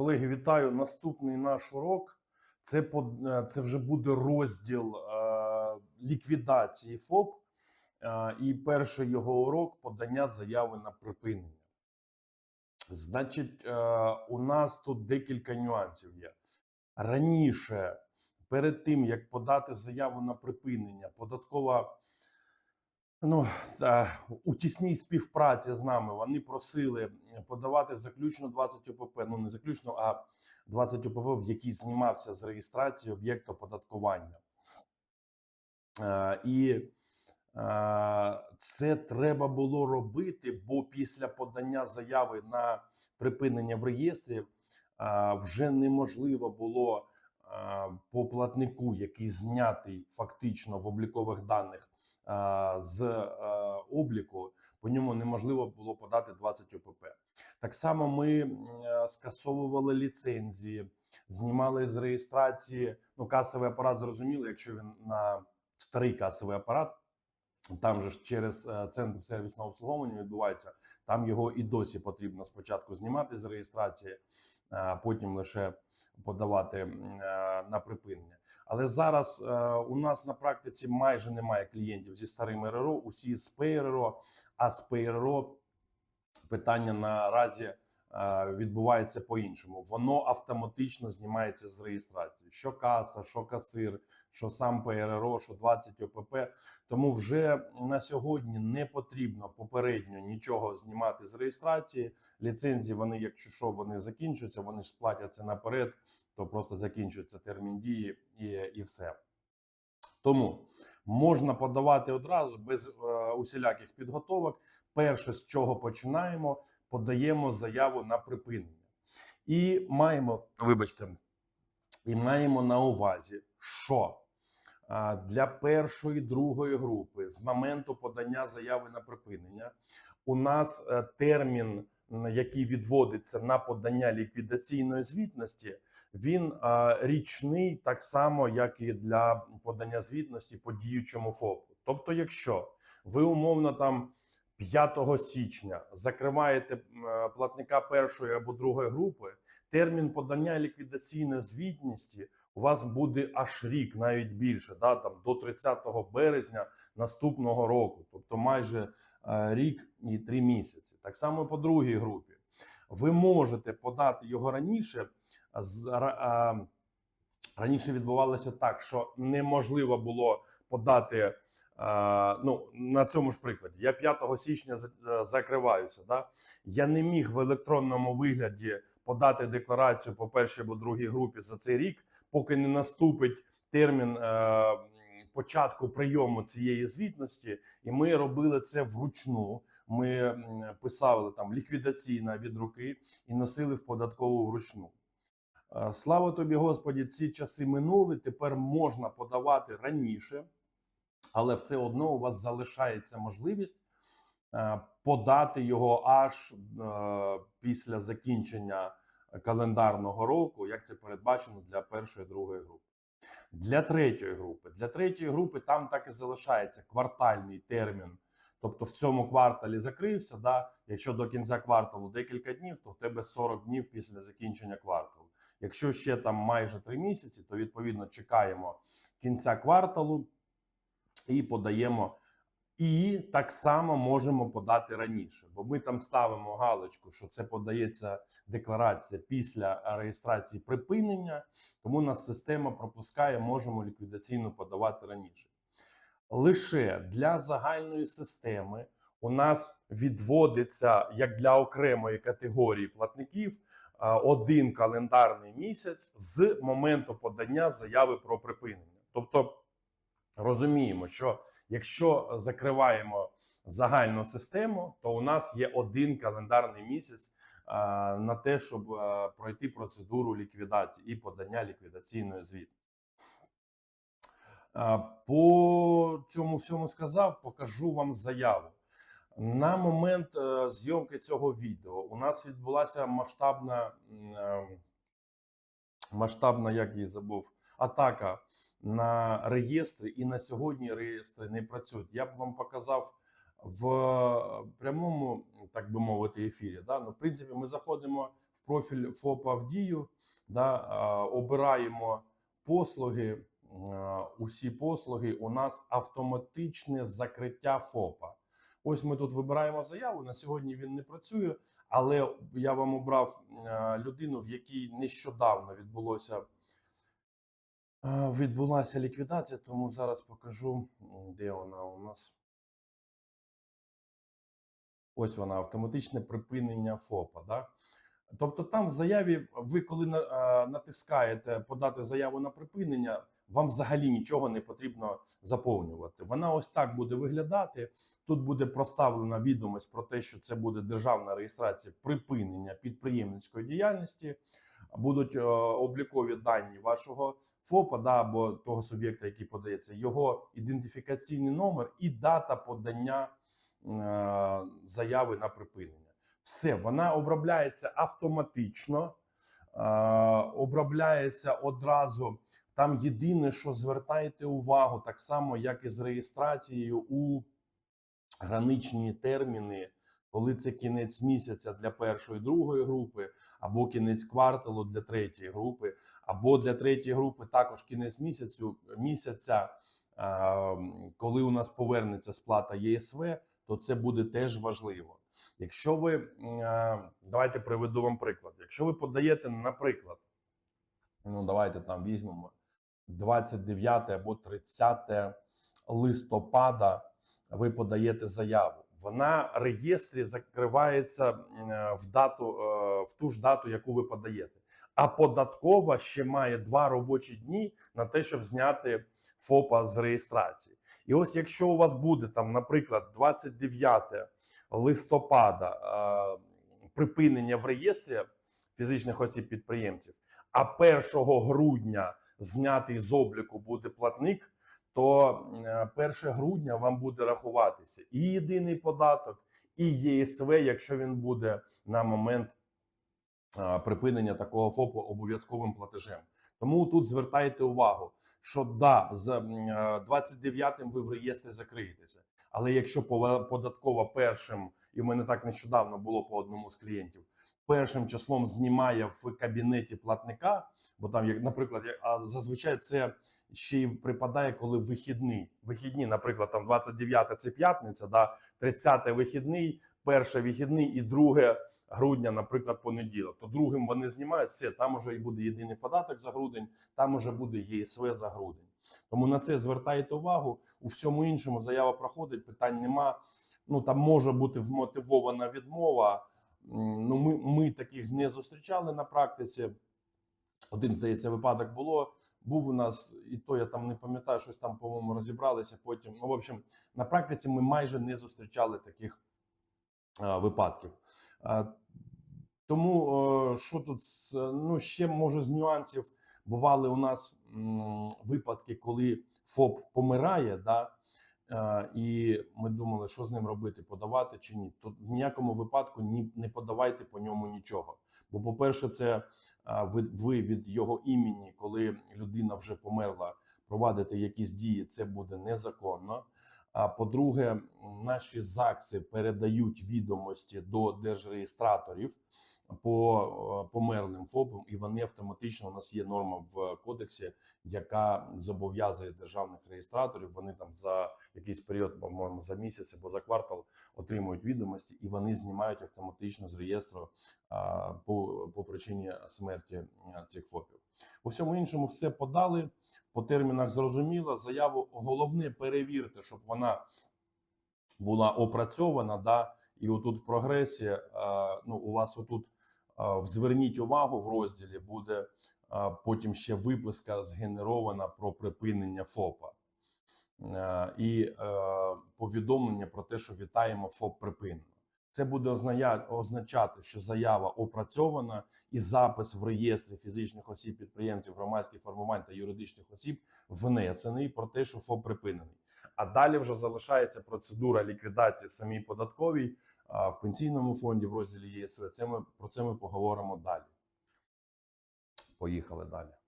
Колеги, вітаю. Наступний наш урок. Це, под- е, це вже буде розділ е, ліквідації ФОП. Е, і перший його урок подання заяви на припинення. Значить, е, у нас тут декілька нюансів є. Раніше, перед тим як подати заяву на припинення, податкова ну, та, у тісній співпраці з нами вони просили подавати заключно 20 ОПП, ну не заключно, а 20 ОПП, в якій знімався з реєстрації об'єкт оподаткування. Е, і е, це треба було робити, бо після подання заяви на припинення в реєстрі е, вже неможливо було е, по платнику, який знятий фактично в облікових даних е, з е, обліку, по ньому неможливо було подати 20 ОПП. Так само ми е, скасовували ліцензії, знімали з реєстрації. Ну, касовий апарат зрозуміло, якщо він на старий касовий апарат. Там же ж через е, центр сервісного обслуговування відбувається. Там його і досі потрібно спочатку знімати з реєстрації, а потім лише подавати на припинення. Але зараз е, у нас на практиці майже немає клієнтів зі старим РРО, усі з ПРРО, а з ПРРО питання наразі е, відбувається по-іншому. Воно автоматично знімається з реєстрації. Що каса, що касир, що сам ПРРО, що 20 ОПП. Тому вже на сьогодні не потрібно попередньо нічого знімати з реєстрації. Ліцензії вони, якщо що, вони закінчуються, вони ж сплатяться наперед, то просто закінчується термін дії і, і все. Тому можна подавати одразу без е, усіляких підготовок. Перше, з чого починаємо, подаємо заяву на припинення. І маємо, вибачте, і маємо на увазі, що а, для першої другої групи з моменту подання заяви на припинення у нас е, термін, який відводиться на подання ліквідаційної звітності, він річний, так само, як і для подання звітності по діючому ФОПу. Тобто, якщо ви умовно там 5 січня закриваєте е, платника першої або другої групи, термін подання ліквідаційної звітності у вас буде аж рік, навіть більше, да, там до 30 березня наступного року, тобто майже е, рік і три місяці. Так само по другій групі. Ви можете подати його раніше. Раніше відбувалося так, що неможливо було подати. Ну, на цьому ж прикладі, я 5 січня е, закриваюся. Да? Я не міг в електронному вигляді подати декларацію по першій або другій групі за цей рік, поки не наступить термін е, початку прийому цієї звітності. І ми робили це вручну. Ми писали там ліквідаційна від руки і носили в податкову вручну. Слава тобі, Господі, ці часи минули. Тепер можна подавати раніше, але все одно у вас залишається можливість подати його аж після закінчення календарного року, як це передбачено для першої другої групи. Для третьої групи. Для третьої групи там так і залишається квартальний термін. Тобто в цьому кварталі закрився. Да? Якщо до кінця кварталу декілька днів, то в тебе 40 днів після закінчення кварталу. Якщо ще там майже 3 місяці, то відповідно чекаємо кінця кварталу і подаємо. І так само можемо подати раніше, бо ми там ставимо галочку, що це подається декларація після реєстрації припинення, тому нас система пропускає, можемо ліквідаційно подавати раніше. Лише для загальної системи у нас відводиться як для окремої категорії платників один календарний місяць з моменту подання заяви про припинення. Тобто розуміємо, що якщо закриваємо загальну систему, то у нас є один календарний місяць на те, щоб пройти процедуру ліквідації і подання ліквідаційної звітності. По цьому всьому сказав, покажу вам заяву. На момент е, зйомки цього відео у нас відбулася масштабна, е, масштабна, як її забув, атака на реєстри, і на сьогодні реєстри не працюють. Я б вам показав в прямому, так би мовити, ефірі. Да? Ну, в принципі, ми заходимо в профіль ФОПа в дію, да, обираємо послуги. А, Усі послуги у нас автоматичне закриття ФОПа. Ось ми тут вибираємо заяву. На сьогодні він не працює, але я вам обрав людину, в якій нещодавно відбулося відбулася ліквідація, тому зараз покажу, де вона у нас. Ось вона автоматичне припинення ФОПа. Да? Тобто, там в заяві, ви коли натискаєте подати заяву на припинення, вам взагалі нічого не потрібно заповнювати. Вона ось так буде виглядати. Тут буде проставлена відомість про те, що це буде державна реєстрація припинення підприємницької діяльності. Будуть е, облікові дані вашого ФОПа да, або того суб'єкта, який подається, його ідентифікаційний номер і дата подання е, заяви на припинення. Все, вона обробляється автоматично, е, обробляється одразу. Там єдине, що звертайте увагу, так само, як і з реєстрацією у граничні терміни, коли це кінець місяця для першої другої групи, або кінець кварталу для третьої групи, або для третьої групи також кінець місяцю місяця, коли у нас повернеться сплата ЄСВ, то це буде теж важливо. Якщо ви давайте приведу вам приклад. Якщо ви подаєте, наприклад, ну давайте там візьмемо 29 або 30 листопада, ви подаєте заяву. Вона реєстрі закривається в дату е, в ту ж дату, яку ви подаєте. А податкова ще має два робочі дні на те, щоб зняти ФОПа з реєстрації. І ось якщо у вас буде там, наприклад, 29 листопада е, припинення в реєстрі фізичних осіб підприємців, а 1 грудня знятий з обліку буде платник, то е, 1 грудня вам буде рахуватися і єдиний податок, і ЄСВ, якщо він буде на момент е, припинення такого ФОПу обов'язковим платежем. Тому тут звертайте увагу, що да, з м, е, 29-м ви в реєстрі закриєтеся. Але якщо податкова першим, і в мене так нещодавно було по одному з клієнтів, першим числом знімає в кабінеті платника, бо там, як, наприклад, а зазвичай це ще й припадає, коли вихідний. Вихідні, наприклад, там 29 це п'ятниця, да, 30 вихідний, перше вихідний і 2 грудня, наприклад, понеділок. То другим вони знімають все, там уже і буде єдиний податок за грудень, там уже буде ЄСВ за грудень. Тому на це звертайте увагу. У всьому іншому заява проходить, питань нема. Ну там може бути вмотивована відмова. Ну, ми, ми таких не зустрічали на практиці. Один, здається, випадок було. Був у нас, і то я там не пам'ятаю, щось там, по-моєму, розібралися. Потім, ну, в общем, на практиці ми майже не зустрічали таких а, випадків. А, тому е, що тут ну, ще може з нюансів бували у нас м, випадки, коли ФОП помирає, да, і ми думали, що з ним робити, подавати чи ні. Тут в ніякому випадку ні, не подавайте по ньому нічого. Бо, по-перше, це ви, ви від його імені, коли людина вже померла, провадите якісь дії, це буде незаконно. А по-друге, наші ЗАГСи передають відомості до держреєстраторів по е, померлим ФОПам, і вони автоматично у нас є норма в кодексі, яка зобов'язує державних реєстраторів. Вони там за якийсь період, по-моєму, за місяць або за квартал отримують відомості, і вони знімають автоматично з реєстру а, по, по причині смерті цих ФОПів. У всьому іншому все подали по термінах. Зрозуміло. Заяву головне перевірте, щоб вона була опрацьована. Да, і отут в прогресі, ну у вас отут зверніть увагу в розділі буде потім ще виписка згенерована про припинення ФОПа. Е, і е, повідомлення про те, що вітаємо ФОП припинено. Це буде означати, що заява опрацьована і запис в реєстрі фізичних осіб, підприємців, громадських формувань та юридичних осіб внесений про те, що ФОП припинений. А далі вже залишається процедура ліквідації в самій податковій, в пенсійному фонді в розділі ЄСВ. Це ми про це ми поговоримо далі. Поїхали далі.